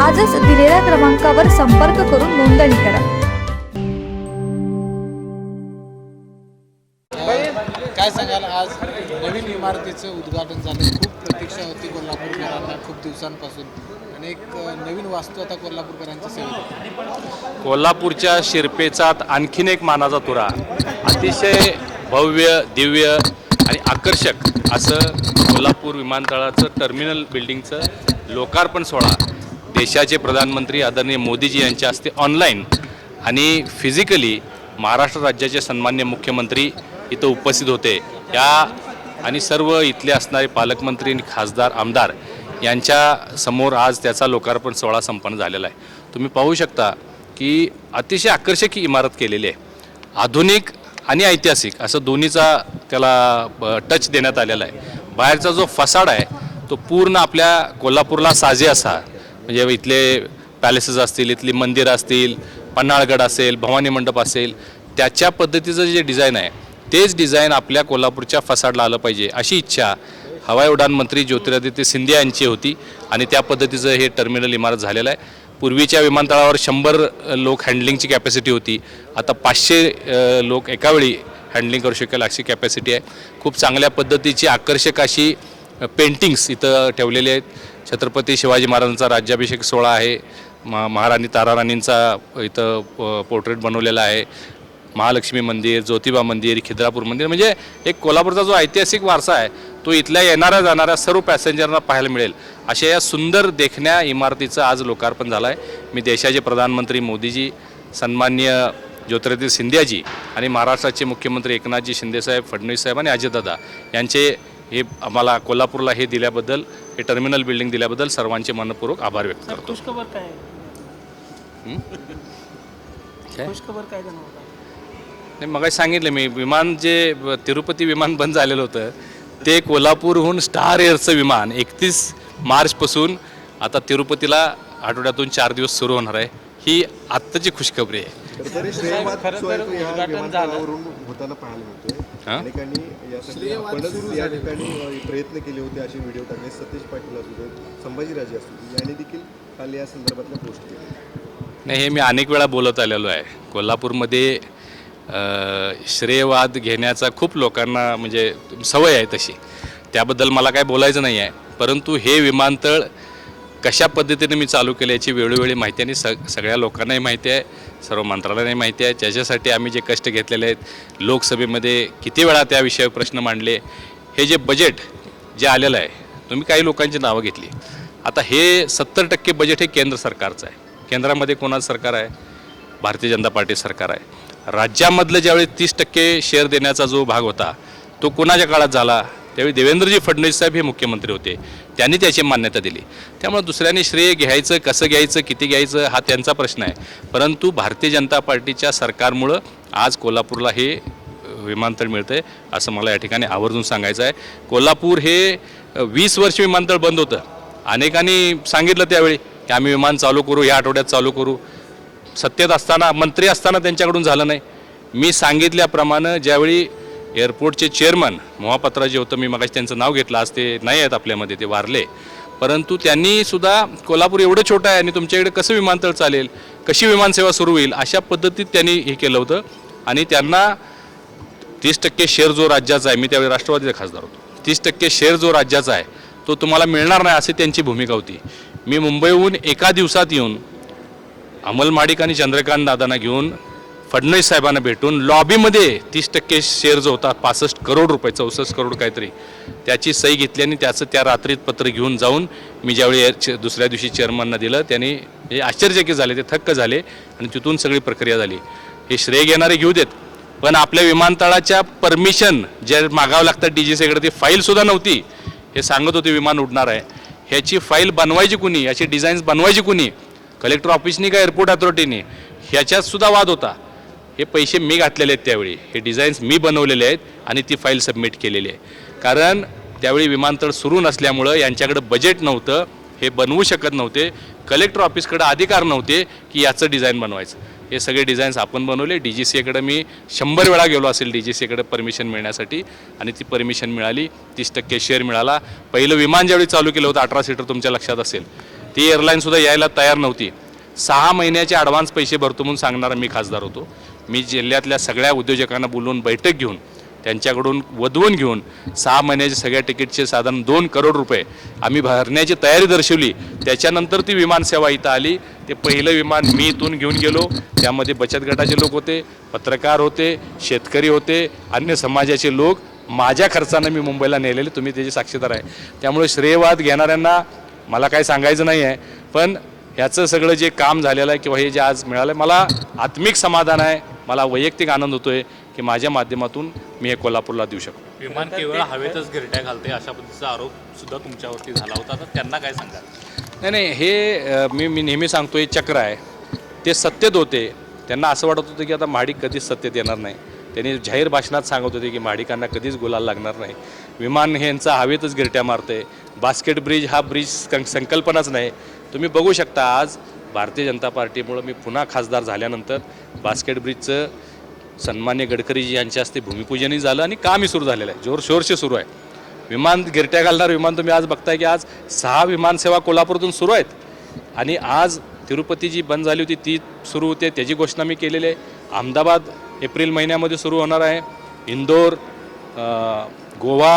आजच दिलेल्या क्रमांकावर संपर्क करून नोंदणी करा. काय सांगाल? आज नवीन इमारतीचं उद्घाटन झालं. खूप प्रतीक्षा होती कोल्हापूरकरांना खूप दिवसांपासून. आणि एक नवीन वास्तू आता कोल्हापूरकरांच्या सेवेत. कोल्हापूरच्या शिरपेचात आणखीन एक मानाचा तुरा. अतिशय भव्य दिव्य आणि आकर्षक असं कोल्हापूर विमानतळाचं टर्मिनल बिल्डिंगचं लोकार्पण सोहळा. देशाचे प्रधानमंत्री आदरणीय मोदीजी यांच्या हस्ते ऑनलाईन आणि फिजिकली महाराष्ट्र राज्याचे सन्मान्य मुख्यमंत्री इथं उपस्थित होते. या आणि सर्व इथले असणारे पालकमंत्री आणि खासदार आमदार यांच्या समोर आज त्याचा लोकार्पण सोहळा संपन्न झालेला आहे. तुम्ही पाहू शकता की अतिशय आकर्षक ही इमारत केलेली आहे. आधुनिक आणि ऐतिहासिक असं दोन्हीचा त्याला टच देण्यात आलेला आहे. बाहेरचा जो फसाड आहे तो पूर्ण आपल्या कोल्हापूरला साजे असा. म्हणजे इथले पॅलेसेस असतील इथली मंदिरं असतील पन्हाळगड असेल भवानी मंडप असेल त्याच्या पद्धतीचं जे डिझाईन आहे तेच डिझाईन आपल्या कोल्हापूरच्या फसाडला आलं पाहिजे अशी इच्छा हवाई उड्डाण मंत्री ज्योतिरादित्य सिंधिया यांची होती आणि त्या पद्धतीचं हे टर्मिनल इमारत झालेलं आहे. पूर्वीच्या विमानतळावर शंभर लोक हँडलिंगची कॅपॅसिटी होती. आता पाचशे लोक एकावेळी हँडलिंग करू शकेल अशी कॅपॅसिटी आहे. खूप चांगल्या पद्धतीची आकर्षक अशी पेंटिंग्स इथं ठेवलेले आहेत. छत्रपती शिवाजी महाराजांचा राज्याभिषेक सोहळा आहे. मा महाराणी ताराराणींचा इथं पोर्ट्रेट बनवलेला आहे. महालक्ष्मी मंदिर ज्योतिबा मंदिर खिद्रापूर मंदिर म्हणजे एक कोल्हापूरचा जो ऐतिहासिक वारसा आहे तो इथल्या येणाऱ्या जाणाऱ्या सर्व पॅसेंजरना पाहायला मिळेल. अशा या सुंदर देखण्या इमारतीचं आज लोकार्पण झालं आहे मी देशाचे प्रधानमंत्री मोदीजी सन्मान्य ज्योतिरादित्य सिंधियाजी आणि महाराष्ट्राचे मुख्यमंत्री एकनाथजी शिंदेसाहेब फडणवीस साहेब आणि अजितदादा यांचे हे आम्हाला कोल्हापूरला हे दिल्याबद्दल हे टर्मिनल बिल्डिंग दिल्याबद्दल सर्वांचे मनपूर्वक आभार व्यक्त करतो खुशखबर काय? काय? खुशखबर काय नाही मग सांगितलं मी विमान जे ब- तिरुपती विमान बंद झालेलं होतं ते कोल्हापूरहून स्टार एअरचं विमान एकतीस मार्चपासून आता तिरुपतीला आठवड्यातून चार दिवस सुरू होणार आहे ही आत्ताची खुशखबरी आहे तरी श्रेयवाद खरं तर स्वयं या उद्घाटन विमानतळावरून होताना पाहायला मिळतोय? अनेकांनी यासाठी आपणच या ठिकाणी प्रयत्न केले होते असे व्हिडिओ टाकले. सतीश पाटील असू दे संभाजीराजे असू दे यांनी देखील काल या संदर्भातल्या पोस्ट केल्या. नाही हे मी अनेक वेळा बोलत आलेलो आहे. कोल्हापूरमध्ये अ, श्रेयवाद घेण्याचा खूप लोकांना म्हणजे सवय आहे तशी. त्याबद्दल मला काय बोलायचं नाही आहे. परंतु हे विमानतळ कशा पद्धतीने मी चालू केलं याची वेळोवेळी माहिती आणि सग सगळ्या लोकांनाही माहिती आहे सर्व मंत्रालयाने माहिती आहे. त्याच्यासाठी आम्ही जे कष्ट घेतलेले आहेत लोकसभेमध्ये किती वेळा त्या विषयावर प्रश्न मांडले हे जे बजेट जे आलेलं आहे तुम्ही काही लोकांची नावं घेतली. आता हे सत्तर टक्के बजेट हे केंद्र सरकारचं आहे. केंद्रामध्ये कोणाचं सरकार आहे? भारतीय जनता पार्टी सरकार आहे. राज्यामधलं ज्यावेळी तीस टक्के शेअर देण्याचा जो भाग होता तो कोणाच्या काळात झाला? त्यावेळी देवेंद्रजी फडणवीस साहेब हे मुख्यमंत्री होते. त्यांनी त्याची मान्यता दिली. त्यामुळे दुसऱ्यांनी श्रेय घ्यायचं कसं घ्यायचं किती घ्यायचं हा त्यांचा प्रश्न आहे. परंतु भारतीय जनता पार्टीच्या सरकारमुळं आज कोल्हापूरला हे विमानतळ मिळतं आहे असं मला या ठिकाणी आवर्जून सांगायचं आहे. कोल्हापूर हे वीस वर्ष विमानतळ बंद होतं. अनेकांनी सांगितलं त्यावेळी की आम्ही विमान चालू करू या आठवड्यात चालू करू. सत्तेत असताना मंत्री असताना त्यांच्याकडून झालं नाही. मी सांगितल्याप्रमाणे ज्यावेळी एअरपोर्टचे चेअरमन मोहापात्रा जे होतं. मी मगाशी त्यांचं नाव घेतलं. आज ते नाही आहेत आपल्यामध्ये ते वारले. परंतु त्यांनी सुद्धा कोल्हापूर एवढं छोटं आहे आणि तुमच्याकडे कसं विमानतळ चालेल कशी विमानसेवा सुरू होईल अशा पद्धतीत त्यांनी हे केलं होतं. आणि त्यांना तीस टक्के शेअर जो राज्याचा आहे मी त्यावेळी राष्ट्रवादीचा खासदार होतो. तीस टक्के शेअर जो राज्याचा आहे तो तुम्हाला मिळणार नाही अशी त्यांची भूमिका होती. मी मुंबईहून एका दिवसात येऊन अमल माडिक आणि चंद्रकांत दादांना घेऊन फडणवीस साहेबांना भेटून लॉबीमध्ये तीस टक्के शेअर जो होता पासष्ट करोड रुपये चौसष्ट करोड काहीतरी त्याची सही घेतली आणि त्याचं त्या रात्रीत पत्र घेऊन जाऊन मी ज्यावेळी दुसऱ्या दिवशी चेअरमनना दिलं त्यांनी हे आश्चर्यचकित झाले ते थक्क झाले आणि तिथून सगळी प्रक्रिया झाली. हे श्रेय घेणारे घेऊ देत पण आपल्या विमानतळाच्या परमिशन जे मागावं लागतं डी जी सीकडे ती फाईलसुद्धा नव्हती. हे सांगत होते विमान उडणार आहे. ह्याची फाईल बनवायची कुणी? याची डिझाईन्स बनवायची कुणी? कलेक्टर ऑफिसनी का एअरपोर्ट अथॉरिटीने ह्याच्यात सुद्धा वाद होता. हे पैसे मी घातलेले आहेत त्यावेळी. हे डिझाईन्स मी बनवलेले आहेत आणि ती फाईल सबमिट केलेली आहे. कारण त्यावेळी विमानतळ सुरू नसल्यामुळं यांच्याकडं बजेट नव्हतं हे बनवू शकत नव्हते. कलेक्टर ऑफिसकडं अधिकार नव्हते की याचं डिझाईन बनवायचं. हे सगळे डिझाईन्स आपण बनवले. डी जी सी मी शंभर वेळा गेलो असेल डी जी सी परमिशन मिळण्यासाठी आणि ती परमिशन मिळाली. तीस टक्के शेअर मिळाला. पहिलं विमान ज्यावेळी चालू केलं होतं अठरा सीटर तुमच्या लक्षात असेल. ती एअरलाईनसुद्धा यायला तयार नव्हती. सहा महिन्याचे ॲडव्हान्स पैसे भरतो म्हणून सांगणारा मी खासदार होतो. मी जिल्ह्यातल्या सगळ्या उद्योजकांना बोलवून बैठक घेऊन त्यांच्याकडून वधवून घेऊन सहा महिन्याचे सगळ्या तिकीटचे साधारण दोन करोड रुपये आम्ही भरण्याची तयारी दर्शवली. त्याच्यानंतर ती विमानसेवा इथं आली. ते पहिलं विमान मी इथून घेऊन गेलो. त्यामध्ये बचत गटाचे लोक होते पत्रकार होते शेतकरी होते अन्य समाजाचे लोक. माझ्या खर्चानं मी मुंबईला नेलेले तुम्ही त्याचे साक्षीदार आहे. त्यामुळे श्रेयवाद घेणाऱ्यांना मला काय सांगायचं नाही आहे पण ह्याचं सगळं जे काम झालेलं आहे किंवा हे जे आज मिळालं आहे मला आत्मिक समाधान आहे. मला वैयक्तिक आनंद होतो आहे की माझ्या माध्यमातून मी हे कोल्हापूरला देऊ शकतो. विमान केवळ हवेतच गिरट्या घालते अशा पद्धतीचा आरोप सुद्धा तुमच्यावरती झाला होता. तर त्यांना काय सांगाल? नाही नाही हे मी मी नेहमी सांगतो हे चक्र आहे. ते सत्तेत होते. त्यांना असं वाटत होतं की आता महाडिक कधीच सत्तेत येणार नाही. त्यांनी जाहीर भाषणात सांगत होते की महाडिकांना कधीच गुलाल लागणार नाही. विमान ह्यांचा हवेतच गिरट्या मारते बास्केट ब्रिज हा ब्रिज सं- संकल्पनाच नाही. तुम्ही बघू शकता आज भारतीय जनता पार्टीमुळं मी पुन्हा खासदार झाल्यानंतर बास्केट ब्रिजचं सन्मान्य गडकरीजी यांच्या हस्ते भूमिपूजनही झालं आणि कामही सुरू झालेलं आहे. जोर शोरशे सुरू आहे. विमान गिरट्या घालणार विमान तुम्ही आज बघताय की आज सहा विमानसेवा कोल्हापूरतून सुरू आहेत. आणि आज तिरुपती जी बंद झाली होती ती सुरू होते. त्याची घोषणा मी केलेली आहे. अहमदाबाद एप्रिल महिन्यामध्ये सुरू होणार आहे. इंदोर गोवा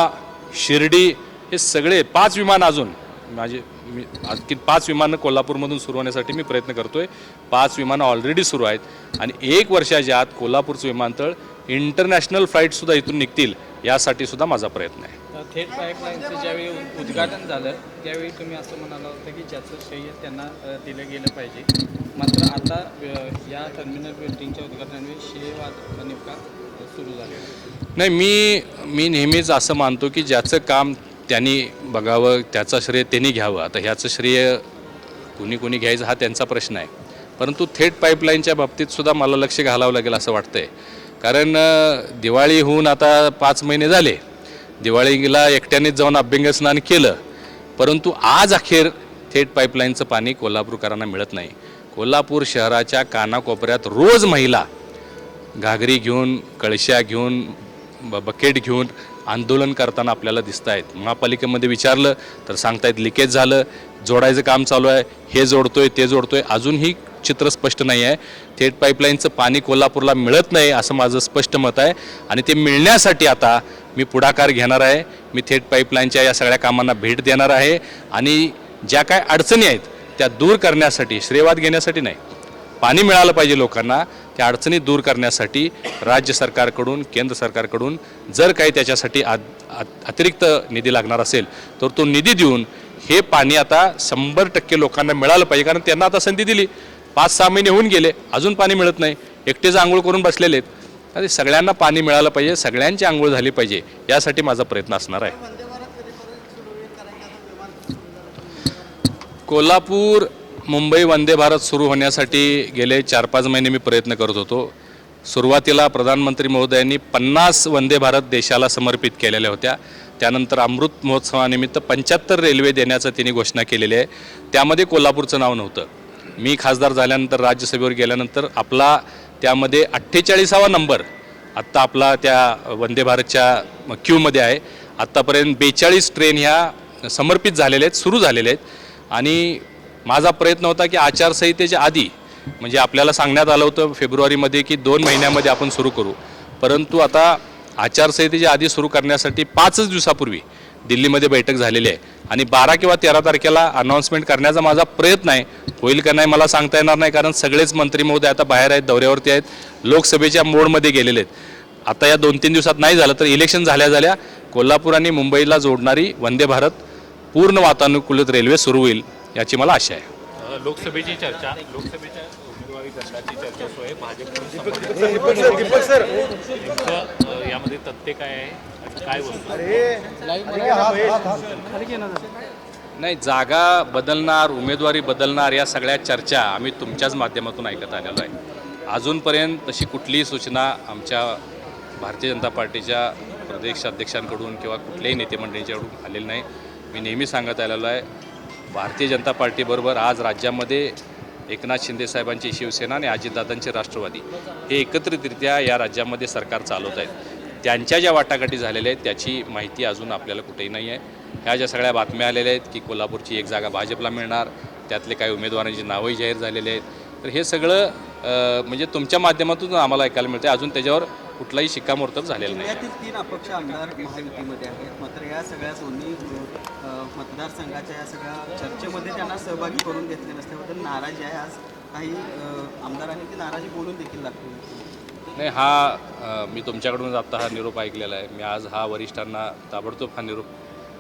शिर्डी हे सगळे पाच विमान अजून माझे मी आणखी पाच विमानं कोल्हापूरमधून सुरू होण्यासाठी मी प्रयत्न करतो आहे पाच विमानं ऑलरेडी सुरू आहेत. आणि एक वर्षाच्या आत कोल्हापूरचं विमानतळ इंटरनॅशनल फ्लाईटसुद्धा इथून निघतील यासाठी सुद्धा माझा प्रयत्न आहे. थेट पाईपलाईनचं ज्यावेळी उद्घाटन झालं त्यावेळी तुम्ही असं म्हणाला होतं की ज्याचं श्रेय त्यांना दिलं गेलं पाहिजे. मात्र आता या टर्मिनल बिल्डिंगच्या उद्घाटनावेळी श्रेयवाद नेमका सुरू झाले नाही मी मी नेहमीच असं मानतो की ज्याचं काम त्यांनी बघावं त्याचं श्रेय त्यांनी घ्यावं. आता ह्याचं श्रेय कुणी कुणी घ्यायचं हा त्यांचा प्रश्न आहे. परंतु थेट पाईपलाईनच्या बाबतीत सुद्धा मला लक्ष घालावं लागेल असं वाटतंय. कारण दिवाळी होऊन आता पाच महिने झाले. दिवाळीला एकट्यानेच जाऊन अभ्यंगस्नान केलं. परंतु आज अखेर थेट पाईपलाईनचं पाणी कोल्हापूरकरांना मिळत नाही. कोल्हापूर शहराच्या कानाकोपऱ्यात रोज महिला घागरी घेऊन कळशा घेऊन ब बकेट घेऊन आंदोलन करताना आपल्याला दिसत आहेत महापालिकेमध्ये विचारलं तर सांगतायत लिकेज झालं जोडायचं काम चालू आहे हे जोडतोय ते जोडतोय अजूनही चित्र स्पष्ट नाही आहे थेट पाईपलाईनचं पाणी कोल्हापूरला मिळत नाही असं माझं स्पष्ट मत आहे. आणि ते मिळण्यासाठी आता मी पुढाकार घेणार आहे. मी थेट पाईपलाईनच्या या सगळ्या कामांना भेट देणार आहे. आणि ज्या काय अडचणी आहेत त्या दूर करण्यासाठी श्रेवाद घेण्यासाठी नाही. पाणी मिळालं पाहिजे लोकांना त्या अडचणी दूर करण्यासाठी राज्य सरकारकडून केंद्र सरकारकडून जर काही त्याच्यासाठी आ- आ- अतिरिक्त निधी लागणार असेल तर तो निधी देऊन हे पाणी आता शंभर टक्के लोकांना मिळालं पाहिजे कारण त्यांना आता संधी दिली. पाच सहा महिने होऊन गेले अजून पाणी मिळत नाही. एकटेच आंघोळ करून बसलेले आहेत. आणि सगळ्यांना पाणी मिळालं पाहिजे सगळ्यांची आंघोळ झाली पाहिजे यासाठी माझा प्रयत्न असणार आहे. कोल्हापूर मुंबई वंदे भारत सुरू होण्यासाठी गेले चार पाच महिने मी प्रयत्न करत होतो. सुरुवातीला प्रधानमंत्री महोदयांनी पन्नास वंदे भारत देशाला समर्पित केलेल्या होत्या. त्यानंतर अमृत महोत्सवानिमित्त पंच्याहत्तर रेल्वे देण्याचं तिने घोषणा केलेली आहे. त्यामध्ये कोल्हापूरचं नाव नव्हतं. मी खासदार झाल्यानंतर राज्यसभेवर गेल्यानंतर आपला त्यामध्ये अठ्ठेचाळीसावा नंबर आत्ता आपला त्या वंदे भारतच्या क्यूमध्ये आहे. आत्तापर्यंत बेचाळीस ट्रेन ह्या समर्पित झालेल्या आहेत सुरू झालेल्या आहेत. आणि माझा प्रयत्न होता की आचारसंहितेच्या आधी म्हणजे आपल्याला सांगण्यात आलं होतं फेब्रुवारीमध्ये की दोन महिन्यामध्ये आपण सुरू करू. परंतु आता आचारसंहितेच्या आधी सुरू करण्यासाठी पाचच दिवसापूर्वी दिल्लीमध्ये बैठक झालेली आहे. आणि बारा किंवा तेरा तारखेला अनाऊन्समेंट करण्याचा माझा प्रयत्न आहे. होईल का नाही मला सांगता येणार नाही कारण सगळेच मंत्री महोदय आता बाहेर आहेत दौऱ्यावरती आहेत लोकसभेच्या मोडमध्ये गेलेले आहेत. आता या दोन तीन दिवसात नाही झालं तर इलेक्शन झाल्या झाल्या कोल्हापूर आणि मुंबईला जोडणारी वंदे भारत पूर्ण वातानुकूलित रेल्वे सुरू होईल. याची मला आशा आहे. लोकसभेची चर्चा लोकसभेच्या उमेदवारी दंडाची चर्चा सुरू आहे. यामध्ये तथ्य काय आहे? आणि काय वस्तू? नाही जागा बदलणार उमेदवारी बदलणार या सगळ्या चर्चा आम्ही तुमच्याच माध्यमातून ऐकत आलेलो आहे. अजूनपर्यंत तशी कुठलीही सूचना आमच्या भारतीय जनता पार्टीच्या प्रदेश अध्यक्षांकडून किंवा कुठल्याही नेते मंडळींच्याकडून आलेली नाही. मी नेहमी सांगत आलेलो आहे भारतीय जनता पार्टीबरोबर आज राज्यामध्ये एकनाथ शिंदेसाहेबांची शिवसेना आणि अजितदादांचे राष्ट्रवादी हे एकत्रितरित्या या राज्यामध्ये सरकार चालवत आहेत. त्यांच्या ज्या वाटाघाटी झालेल्या आहेत त्याची माहिती अजून आपल्याला कुठेही नाही आहे. ह्या ज्या सगळ्या बातम्या आलेल्या आहेत की कोल्हापूरची एक जागा भाजपला मिळणार त्यातले काही उमेदवारांची नावंही जाहीर झालेली आहेत. तर हे सगळं म्हणजे तुमच्या माध्यमातून आम्हाला ऐकायला मिळतं अजून त्याच्यावर कुठलाही शिक्कामोर्तब झालेला नाही. तीन अपक्ष आमदार महायुतीमध्ये आहेत. मात्र या सगळ्या दोन्ही मतदारसंघाच्या या सगळ्या चर्चेमध्ये त्यांना सहभागी करून घेतले नसल्याबद्दल नाराजी आहे. आज काही आमदारांनी ती नाराजी बोलून देखील दाखवली नाही हा मी तुमच्याकडूनच आत्ता हा निरोप ऐकलेला आहे. मी आज हा वरिष्ठांना ताबडतोब हा निरोप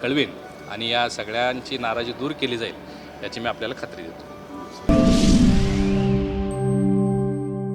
कळवीन आणि या सगळ्यांची नाराजी दूर केली जाईल याची मी आपल्याला खात्री देतो.